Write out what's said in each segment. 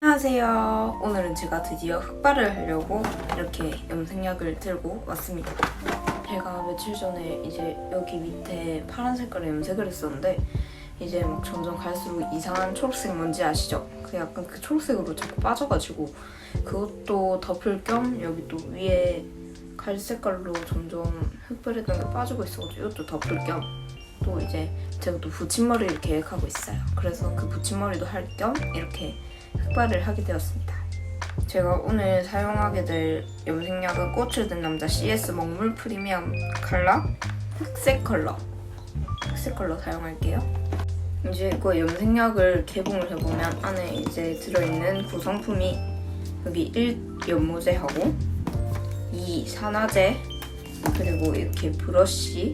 안녕하세요. 오늘은 제가 드디어 흑발을 하려고 이렇게 염색약을 들고 왔습니다. 제가 며칠 전에 이제 여기 밑에 파란 색깔로 염색을 했었는데 이제 막 점점 갈수록 이상한 초록색 뭔지 아시죠? 그 약간 그 초록색으로 자꾸 빠져가지고 그것도 덮을 겸 여기 또 위에 갈 색깔로 점점 흑발했던 게 빠지고 있어가지고 이것도 덮을 겸 또 이제 제가 또 붙임머리 이렇게 계획하고 있어요. 그래서 그 붙임머리도 할 겸 이렇게 흑발을 하게 되었습니다. 제가 오늘 사용하게 될 염색약은 꽃을 든 남자 CS 먹물 프리미엄 컬러 흑색 컬러 흑색 컬러 사용할게요. 이제 그 염색약을 개봉을 해보면 안에 이제 들어있는 구성품이 여기 1 연모제하고 2 산화제 그리고 이렇게 브러쉬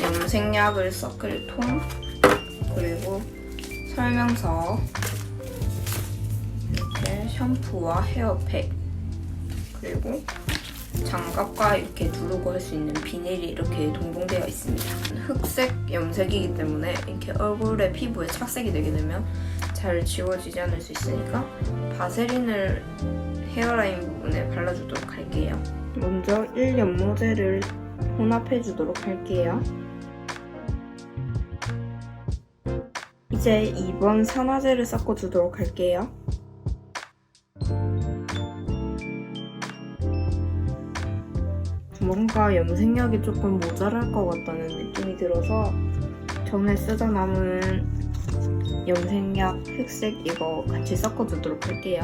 염색약을 섞을 통 그리고 설명서 이렇게 샴푸와 헤어팩 그리고 장갑과 이렇게 두르고 할 수 있는 비닐이 이렇게 동봉되어 있습니다. 흑색 염색이기 때문에 이렇게 얼굴에 피부에 착색이 되게 되면 잘 지워지지 않을 수 있으니까 바세린을 헤어라인 부분에 발라주도록 할게요. 먼저 1연모제를 혼합해 주도록 할게요. 이제 2번 산화제를 섞어 주도록 할게요. 뭔가 염색약이 조금 모자랄 것 같다는 느낌이 들어서 전에 쓰다 남은 염색약 흑색 이거 같이 섞어주도록 할게요.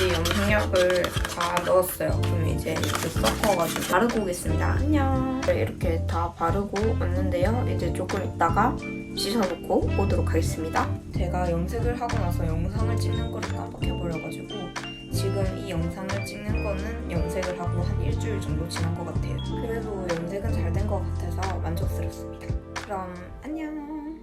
이제 염색약을 다 넣었어요. 그럼 이제 이렇게 섞어가지고 바르고 오겠습니다. 안녕. 이렇게 다 바르고 왔는데요. 이제 조금 있다가 씻어놓고 오도록 하겠습니다. 제가 염색을 하고 나서 영상을 찍는 거를 깜빡해버려가지고 지금 이 영상을 찍는 거는 염색을 하고 한 일주일 정도 지난 것 같아요. 그래도 염색은 잘 된 것 같아서 만족스럽습니다. 그럼 안녕.